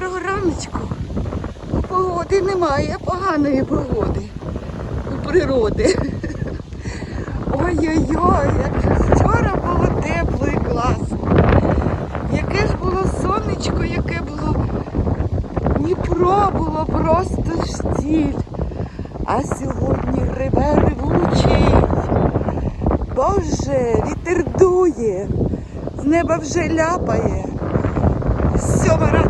Доброго раночку. Погоди немає, поганої погоди у природи. Ой-ой-ой, як же вчора було тепло і класно. Яке ж було сонечко, яке було Дніпро було просто штіль. А сьогодні реве ревучий. Боже, вітер дує, з неба вже ляпає. Сьома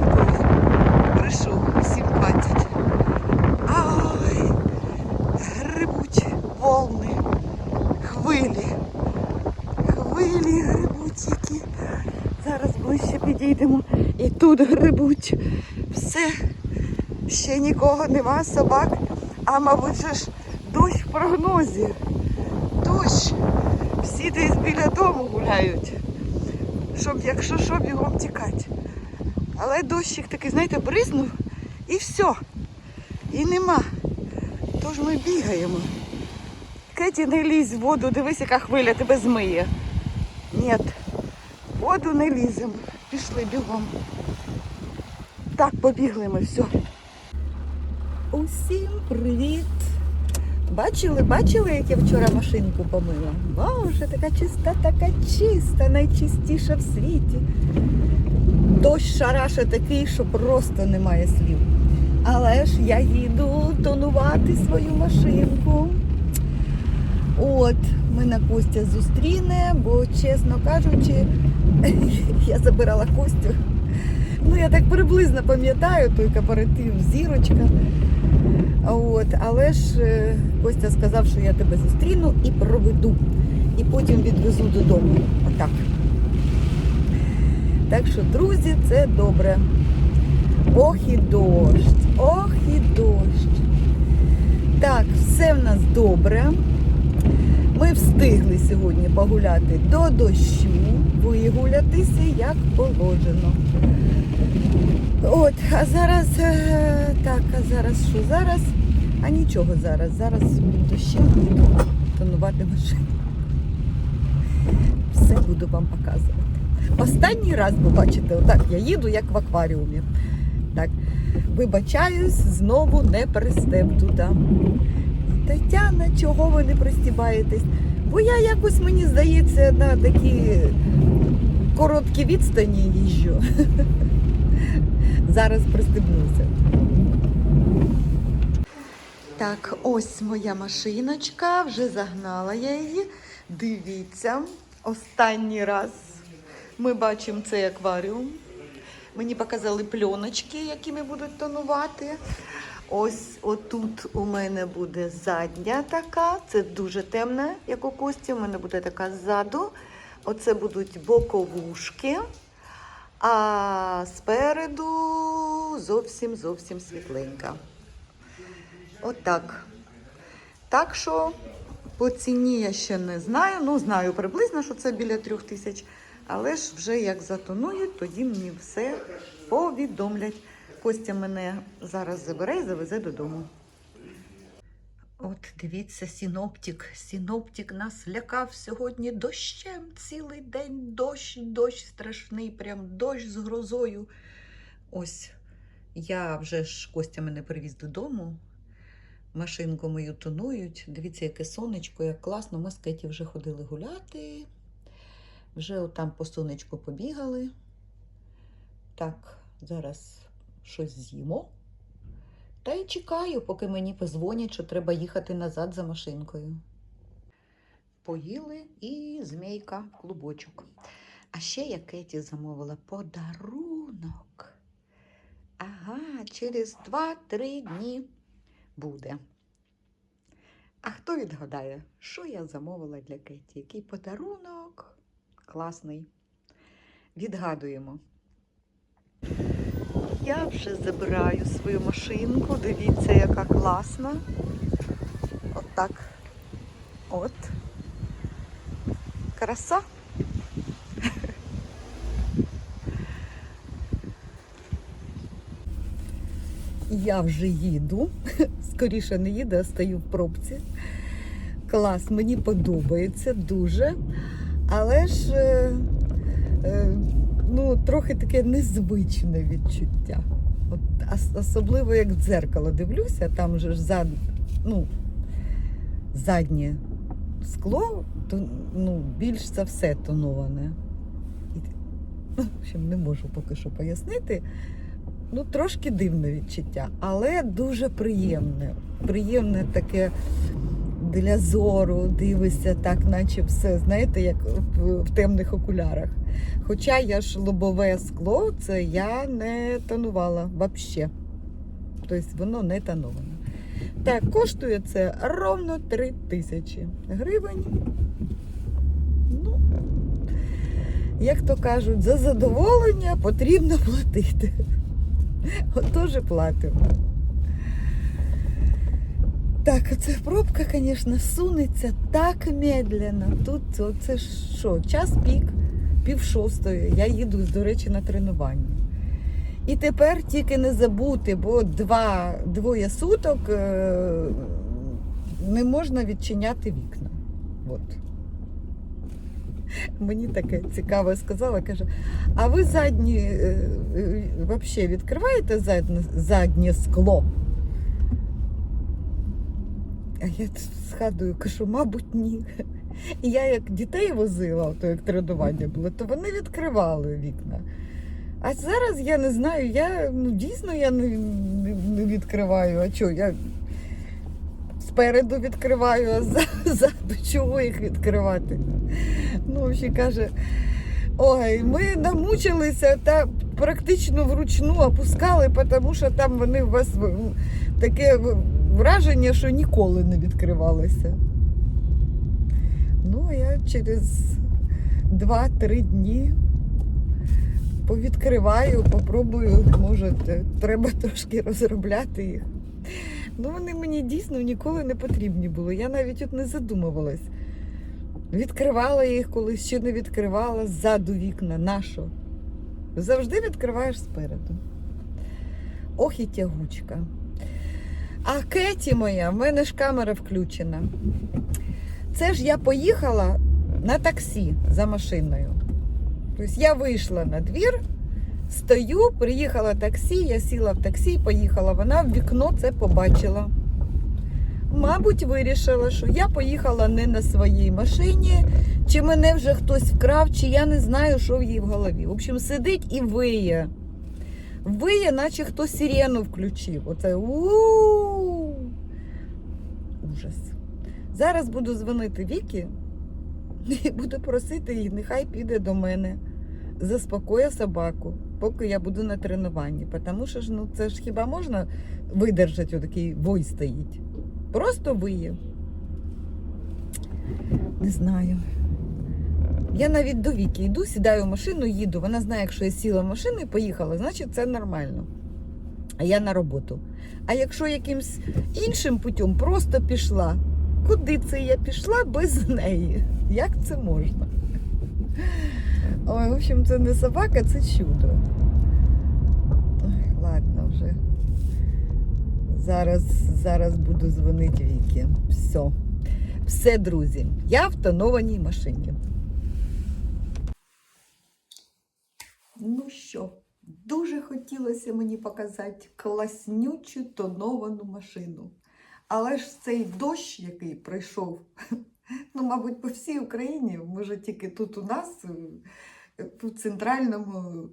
які. Зараз ближче підійдемо. І тут грибуть. Все. Ще нікого нема, собак. А мабуть же ж дощ в прогнозі. Дощ. Всі десь біля дому гуляють. Щоб, якщо що, бігом тікати. Але дощик такий, знаєте, бризнув і все. І нема. Тож ми бігаємо. Кеті, не лізь в воду, дивись, яка хвиля тебе змиє. Ні, воду не ліземо. Пішли бігом. Так, побігли ми, все. Усім привіт! Бачили, бачили, як я вчора машинку помила? Боже, така чиста, така чиста, найчистіша в світі. Дощ шараша такий, що просто немає слів. Але ж я їду тонувати свою машинку. От, мене Костя зустріне, бо, чесно кажучи, я забирала Костю. Ну, я так приблизно пам'ятаю той кооператив зірочка. От, але ж е, Костя сказав, що я тебе зустріну і проведу. І потім відвезу додому. Отак. Так що, друзі, це добре. Ох і дощ, ох і дощ. Так, все в нас добре. Ми встигли сьогодні погуляти до дощу, вигулятися як положено. От, а зараз, е, так, а зараз що зараз? А нічого зараз. Зараз під дощем буду тонувати машину. Все буду вам показувати. Останній раз, ви бачите, отак я їду, як в акваріумі. Так, вибачаюсь, знову не пристебнута. Тетяна, чого ви не пристібаєтесь? Бо я якось, мені здається, на такі короткі відстані їжджу. Зараз пристебнуся. Так, ось моя машиночка, вже загнала я її. Дивіться, останній раз ми бачимо цей акваріум. Мені показали пленочки, якими будуть тонувати. Ось отут у мене буде задня така, це дуже темна, як у Кості. У мене буде така ззаду. Оце будуть боковушки. А спереду зовсім зовсім світленька. Отак. Так що по ціні я ще не знаю. Ну, знаю приблизно, що це біля трьох тисяч. Але ж вже як затонують, тоді мені все повідомлять. Костя мене зараз забере і завезе додому. От дивіться, синоптик. Синоптик нас лякав сьогодні дощем цілий день. Дощ, дощ страшний, прям дощ з грозою. Ось я вже ж Костя мене привіз додому. Машинку мою тонують. Дивіться, яке сонечко, як класно. Ми з Кеті вже ходили гуляти. Вже отам по сонечку побігали. Так, зараз щось з'їмо. Та й чекаю, поки мені позвонять, що треба їхати назад за машинкою. Поїли і змійка клубочок. А ще я Кеті замовила подарунок. Ага, через 2-3 дні буде. А хто відгадає, що я замовила для Кеті? Який подарунок? Класний. Відгадуємо. Я вже забираю свою машинку. Дивіться, яка класна. Отак. От. Краса. Я вже їду. Скоріше не їду, а стою в пробці. Клас, мені подобається дуже. Але ж е, е, ну, трохи таке незвичне відчуття. От, особливо як в дзеркало дивлюся, там же ж зад, ну, заднє скло, то, ну, більш за все тоноване. Ну, общем, не можу поки що пояснити. Ну, трошки дивне відчуття, але дуже приємне. Приємне таке для зору, дивишся так, наче все, знаєте, як в, в темних окулярах. Хоча я ж лобове скло, це я не тонувала взагалі. Тобто воно не тоноване. Так, коштує це ровно 3 тисячі гривень. Ну, як то кажуть, за задоволення потрібно платити. Отож і платимо. Так, оце пробка, звісно, сунеться так медленно. Тут це що, час пік, пів шостої. Я їду, до речі, на тренування. І тепер тільки не забути, бо два, двоє суток е, не можна відчиняти вікна. От. Мені таке цікаве сказала, каже, а ви задні е, е, відкриваєте заднє, заднє скло? А я згадую, кажу, мабуть, ні. І я як дітей возила, то як тренування було, то вони відкривали вікна. А зараз я не знаю, я ну дійсно я не, не, відкриваю. А що, я спереду відкриваю, а за- ззаду чого їх відкривати? Ну, ще каже, ой, ми намучилися та практично вручну опускали, тому що там вони у вас таке враження, що ніколи не відкривалися. Ну, я через 2-3 дні повідкриваю, попробую, може, треба трошки розробляти їх. Ну, вони мені дійсно ніколи не потрібні були. Я навіть от не задумувалась. Відкривала їх колись, ще не відкривала ззаду вікна. Нащо? Завжди відкриваєш спереду. Ох і тягучка. А Кеті моя, в мене ж камера включена. Це ж я поїхала на таксі за машиною. Тобто я вийшла на двір, стою, приїхала таксі, я сіла в таксі, поїхала. Вона в вікно це побачила. Мабуть, вирішила, що я поїхала не на своїй машині, чи мене вже хтось вкрав, чи я не знаю, що в її в голові. В общем, сидить і виє. Виє, наче хтось сирену включив. Оце у ужас. Зараз буду дзвонити Вікі і буду просити її, нехай піде до мене. Заспокоє собаку, поки я буду на тренуванні. Тому що ж, ну, це ж хіба можна видержати отакий вой стоїть? Просто виє. Не знаю. Я навіть до Віки йду, сідаю в машину, їду. Вона знає, якщо я сіла в машину і поїхала, значить це нормально. А я на роботу. А якщо якимсь іншим путем просто пішла, куди це я пішла без неї? Як це можна? Ой, в общем, це не собака, це чудо. Ой, ладно вже. Зараз, зараз буду дзвонити Вікі. Все. Все, друзі. Я в тонованій машині. Ну що, дуже хотілося мені показати класнючу тоновану машину. Але ж цей дощ, який прийшов, ну, мабуть, по всій Україні, може тільки тут у нас, е, в центральному,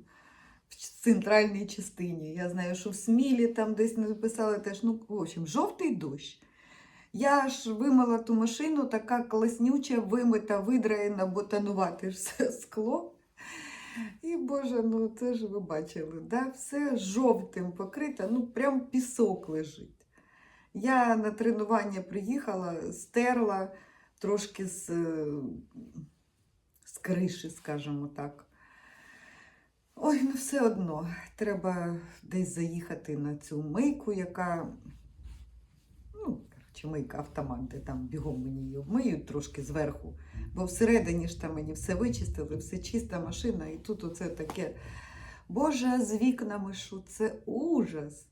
в центральній частині. Я знаю, що в Смілі там десь написали теж, ну, в общем, жовтий дощ. Я ж вимила ту машину, така класнюча, вимита, видраєна, бо тонувати ж скло. І Боже, ну це ж ви бачили, да? все жовтим покрите, ну прям пісок лежить. Я на тренування приїхала, стерла трошки з, е, з криші, скажімо так. Ой, ну все одно, треба десь заїхати на цю мийку, яка, ну, коротше, мийка автомат, де там бігом мені її обмиють трошки зверху. Бо всередині ж там мені все вичистили, все чиста машина, і тут оце таке. Боже, з вікнами що це ужас.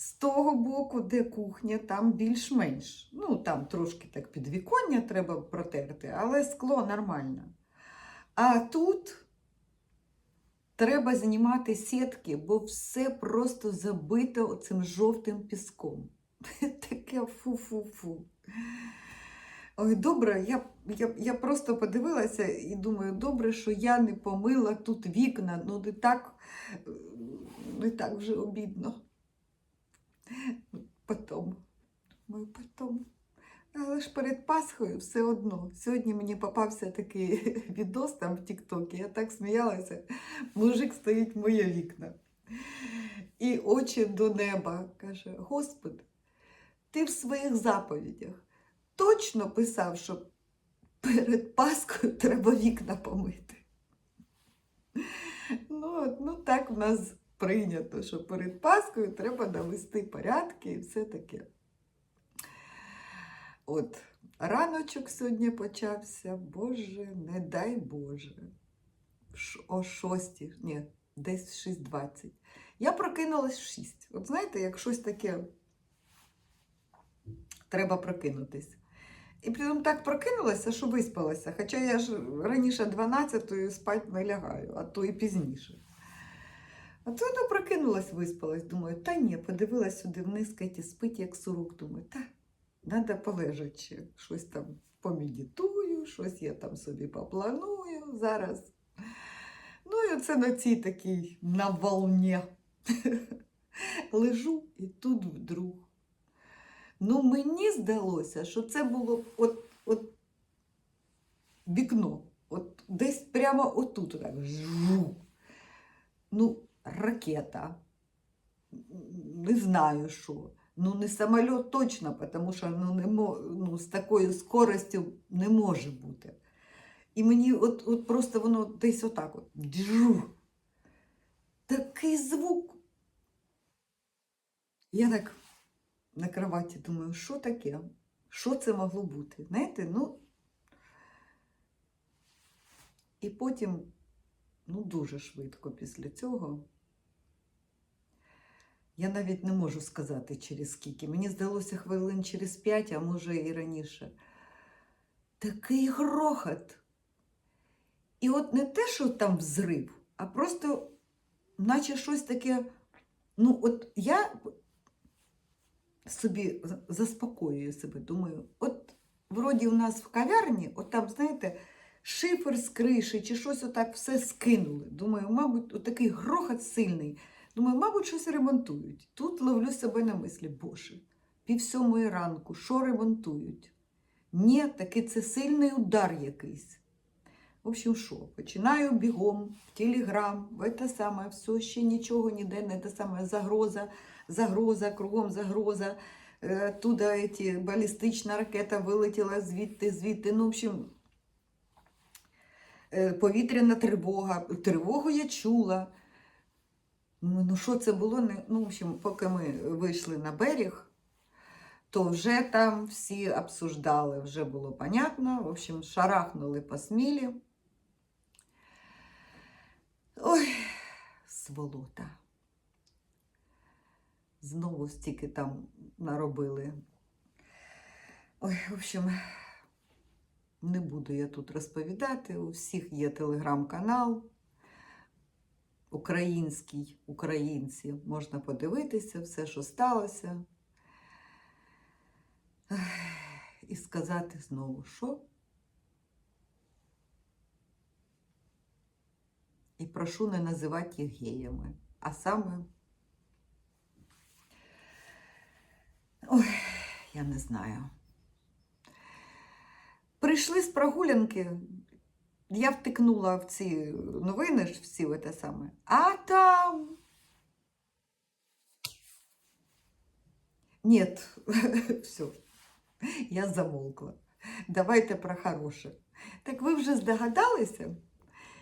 З того боку, де кухня, там більш-менш. Ну, там трошки так підвіконня треба протерти, але скло нормально. А тут треба знімати сітки, бо все просто забито цим жовтим піском. Таке фу-фу-фу. Ой, добре, я, я, я просто подивилася і думаю, добре, що я не помила тут вікна, ну не так, е, не так вже обідно. Потом, думаю, потом. Але ж перед Пасхою все одно. Сьогодні мені попався такий відос там в Тіктокі, я так сміялася. Мужик стоїть в моє вікна. І очі до неба каже: Господи, ти в своїх заповідях точно писав, що перед Пасхою треба вікна помити. Ну, ну так в нас прийнято, що перед Пасхою треба навести порядки і все таке. От, раночок сьогодні почався, Боже, не дай Боже. О 6, ні, десь 6.20. Я прокинулась в 6. От знаєте, як щось таке треба прокинутись. І притом так прокинулася, що виспалася. Хоча я ж раніше 12 спати не лягаю, а то і пізніше. А то ну, прокинулась, виспалась. Думаю, та ні, подивилась сюди вниз, Кеті спить, як сурок. Думаю, та, треба полежачи. Щось там помедитую, щось я там собі попланую зараз. Ну і оце на цій такій на волні. Лежу і тут вдруг. Ну, мені здалося, що це було от, от вікно. От десь прямо отут. Так. Ну, ракета. Не знаю що. Ну, не самоліт точно, тому що ну, не ну, з такою скоростю не може бути. І мені от, от просто воно десь отак от. Джу. Такий звук. Я так на кроваті думаю, що таке? Що це могло бути? Знаєте, ну. І потім, ну, дуже швидко після цього. Я навіть не можу сказати, через скільки. Мені здалося хвилин через п'ять, а може і раніше. Такий грохот. І от не те, що там взрив, а просто, наче щось таке. Ну, от я собі заспокоюю себе, думаю, от вроді у нас в кав'ярні, от там, знаєте, шифер з криші чи щось отак все скинули. Думаю, мабуть, отакий грохот сильний. Думаю, мабуть, щось ремонтують. Тут ловлю себе на мислі, боже, пів сьомої ранку, що ремонтують? Ні, таки це сильний удар якийсь. В общем, що, починаю бігом в телеграм, в це саме, все, ще нічого ніде, не те саме загроза, загроза, кругом загроза. Е, Туди эти, балістична ракета вилетіла звідти, звідти. Ну, в общем, е, повітряна тривога. Тривогу я чула. Ну, що це було? Ну, в общем, поки ми вийшли на берег, то вже там всі обсуждали, вже було понятно. В общем, шарахнули по смілі. Ой, сволота. Знову стільки там наробили. Ой, в общем, не буду я тут розповідати. У всіх є телеграм-канал. Український, українці. Можна подивитися все, що сталося. І сказати знову, що. І прошу не називати їх геями, а саме. Ой, я не знаю. Прийшли з прогулянки, я втикнула в ці новини ж всі в те саме. А там. Нет, все, я замовкла. Давайте про хороше. Так ви вже здогадалися,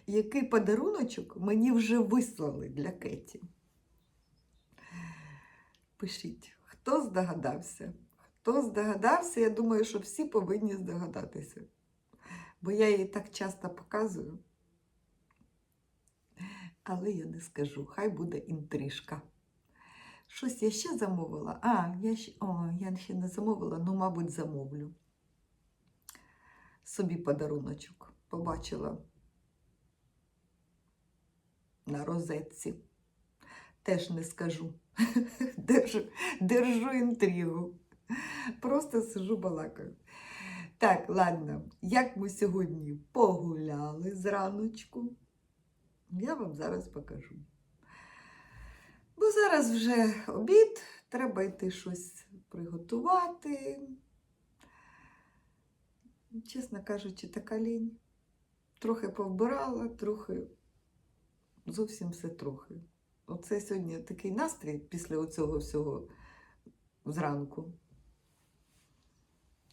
який подаруночок мені вже вислали для Кеті? Пишіть, хто здогадався? Хто здогадався, я думаю, що всі повинні здогадатися. Бо я її так часто показую. Але я не скажу, хай буде інтрижка. Щось я ще замовила. А, я ще, о, я ще не замовила, ну, мабуть, замовлю. Собі подаруночок побачила. на розетці. Теж не скажу. Держу, держу інтригу. Просто сижу балакаю. Так, ладно, як ми сьогодні погуляли зраночку, я вам зараз покажу. Бо зараз вже обід, треба йти щось приготувати. Чесно кажучи, така лінь. Трохи повбирала, трохи, зовсім все трохи. Оце сьогодні такий настрій після оцього всього зранку,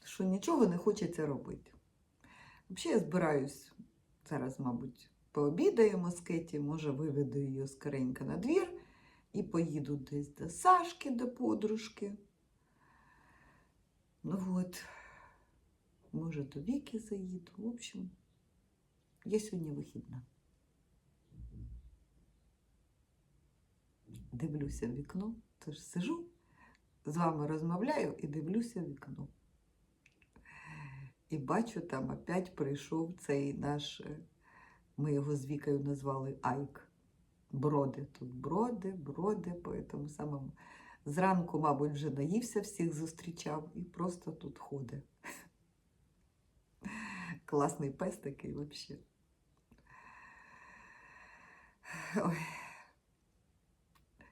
що нічого не хочеться робити. Взагалі я збираюсь зараз, мабуть, пообідаємо з Кеті, може, виведу її скоренько на двір і поїду десь до Сашки, до подружки. Ну от, може, до Віки заїду. В общем, я сьогодні вихідна. Дивлюся в вікно, тож сижу, з вами розмовляю і дивлюся в вікно. І бачу, там опять прийшов цей наш, е, ми його з Вікою назвали Айк. Броди тут броди, броди, по тому самому. Зранку, мабуть, вже наївся, всіх зустрічав і просто тут ходить. Класний пес такий взагалі.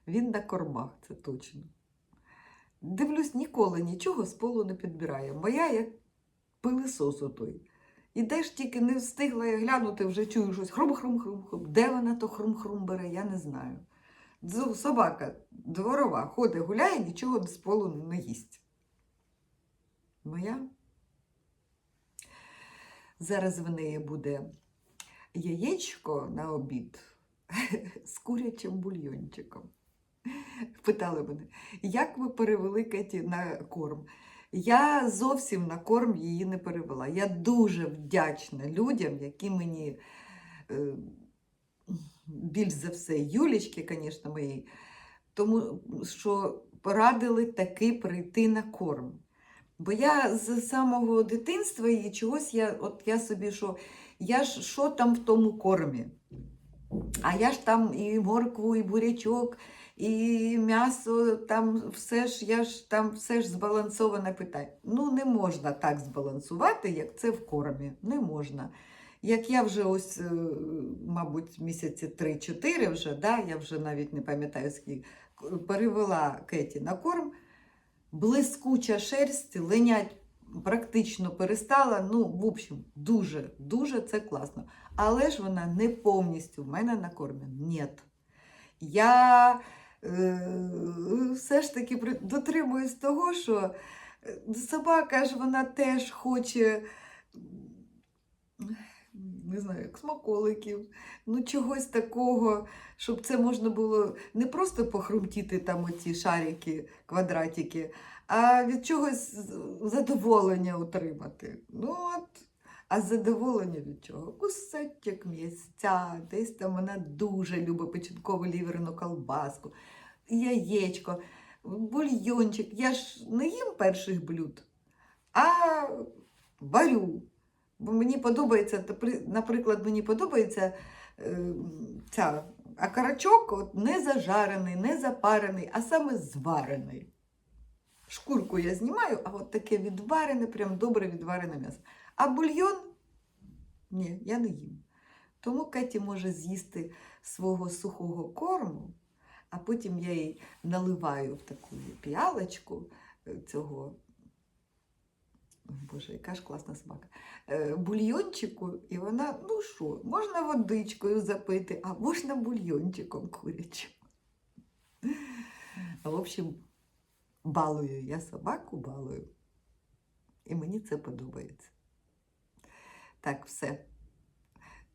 Він на кормах, це точно. Дивлюсь, ніколи нічого з полу не підбирає. Моя як пилисос отой. Ідеш тільки не встигла я глянути, вже чую щось хрум-хрум-хрум-хрум. Де вона то хрум-хрум бере, я не знаю. Собака дворова ходить, гуляє, нічого з полу не їсть. Моя. Зараз в неї буде яєчко на обід з курячим бульйончиком. Питали мене, як ви перевели Кеті на корм? Я зовсім на корм її не перевела. Я дуже вдячна людям, які мені е, більш за все, Юлічки, звісно, моїй, тому що порадили таки прийти на корм. Бо я з самого дитинства і чогось я, от я собі що, я ж що там в тому кормі? А я ж там і моркву, і бурячок, і м'ясо, там все ж, я ж там все ж збалансоване питання. Ну, не можна так збалансувати, як це в кормі. Не можна. Як я вже ось, е, мабуть, місяці 3-4 вже, да, я вже навіть не пам'ятаю скільки, перевела Кеті на корм, блискуча шерсть, линять практично перестала. Ну, в общем, дуже, дуже це класно. Але ж вона не повністю в мене на кормі. Ні. Я все ж таки дотримуюсь того, що е, собака ж вона теж хоче. Не знаю, смаколиків, ну чогось такого, щоб це можна було не просто похрумтіти там оці шарики, квадратики, а від чогось задоволення отримати. Ну от, а задоволення від чого? Кусочок м'ясця, десь там вона дуже любить печінкову ліверну колбаску, яєчко, бульйончик. Я ж не їм перших блюд, а варю. Бо мені подобається, наприклад, мені подобається е, ця акарачок от не зажарений, не запарений, а саме зварений. Шкурку я знімаю, а от таке відварене, прям добре відварене м'ясо. А бульйон ні, я не їм. Тому Кеті може з'їсти свого сухого корму, а потім я їй наливаю в таку піалочку е, цього. Ой, Боже, яка ж класна собака. Е, Бульйончику, і вона, ну що, можна водичкою запити, а можна бульйончиком курячим. В общем, балую я собаку, балую. І мені це подобається. Так, все.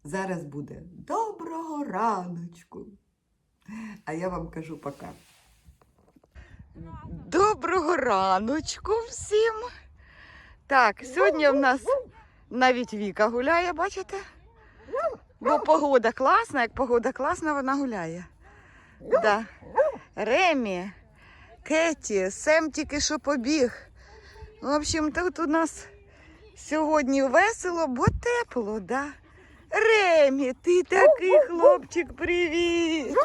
Зараз буде доброго раночку. А я вам кажу пока. Доброго раночку всім. Так, сьогодні в нас навіть Віка гуляє, бачите? Бо погода класна, як погода класна, вона гуляє. Да. Ремі, Кеті, Сем тільки що побіг. В общем, тут у нас сьогодні весело, бо тепло, да? Ремі, ти такий хлопчик, привіт!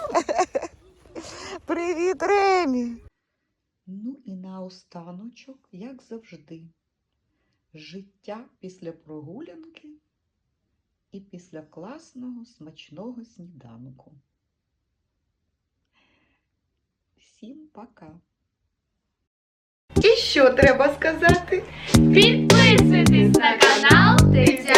Привіт, Ремі! Ну і наостаночок, як завжди, життя після прогулянки і після класного смачного сніданку. Всім пока! І що треба сказати? Підписуйтесь Update